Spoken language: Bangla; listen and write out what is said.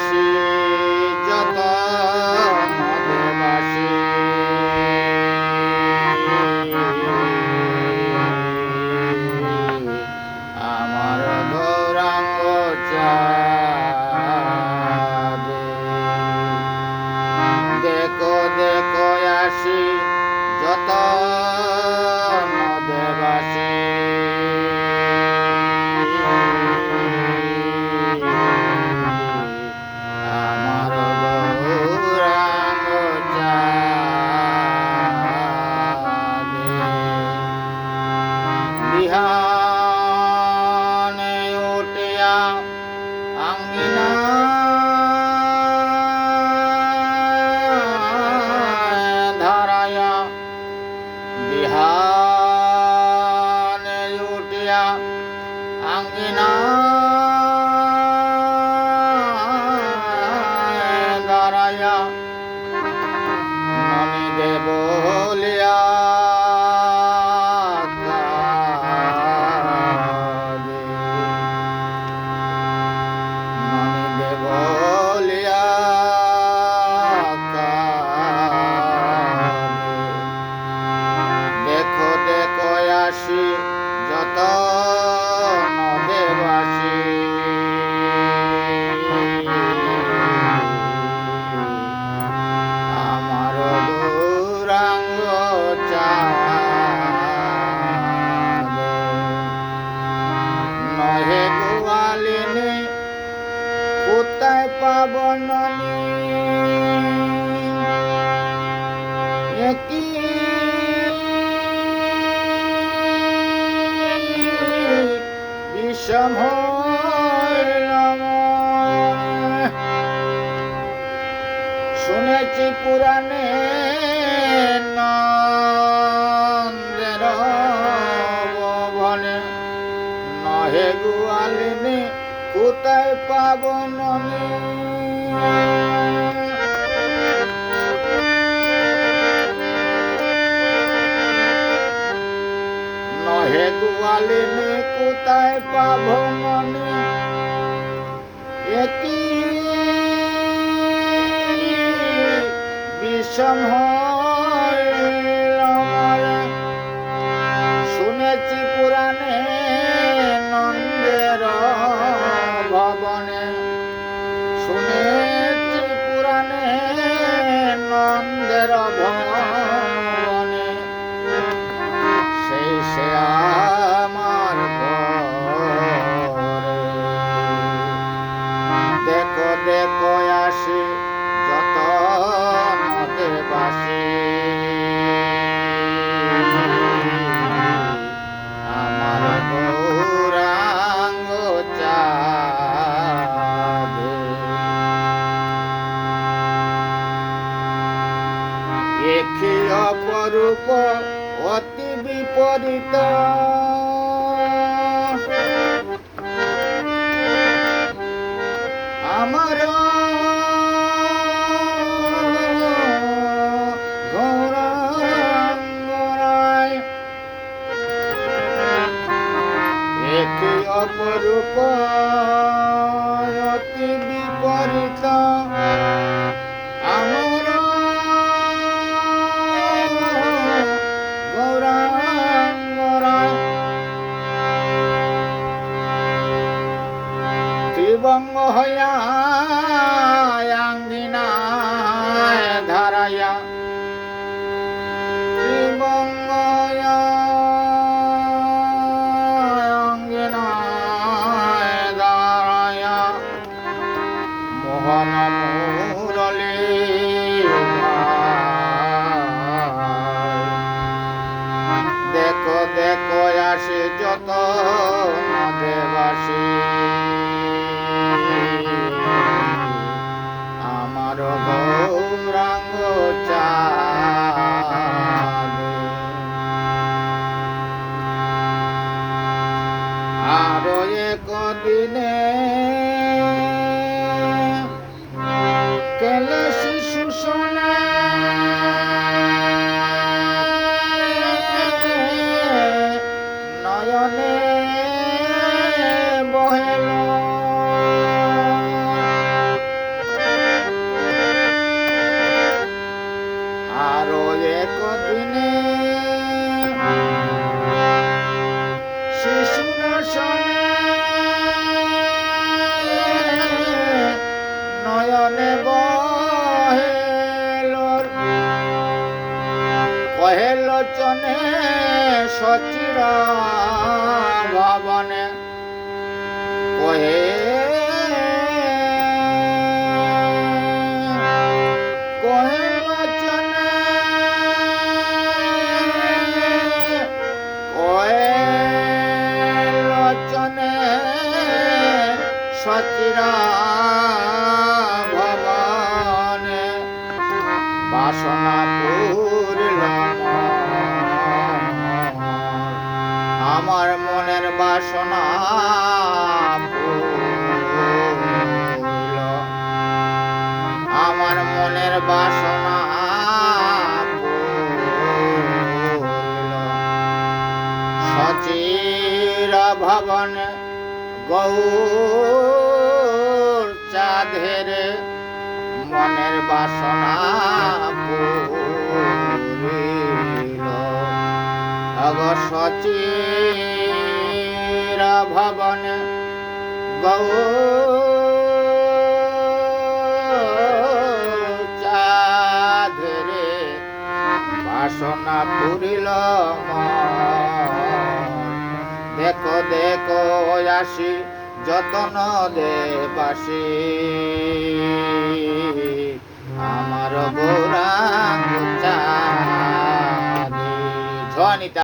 আসি বিহার কোথায় পাব ননি। একই বিষম শুনেছি পুরাণে নন্দের নহে গুয়ালিনে কোথায় পাব ননি নহে গুয়ালিনে কোথায় পাব ননি একই বিষম হইল অপরূপ অতি বিপরীত। আমার অপরূপ অতি বিপরীত। ত্রিবঙ্গ হইয়া আঙ্গিনায় ধারাইয়া আরও কহেল চনে সচিরা ভবনে কহে সচিরা ভবনে বাসনা বাসনা আমার মনের বাসনা। সচির ভবন গৌর চাঁদের মনের বাসনা সচির ভবন গৌর বাসনা পুরিল। দেখো দেখো আসি যতন দে পাশে আমার গোরা চাঁদে। নিতাই।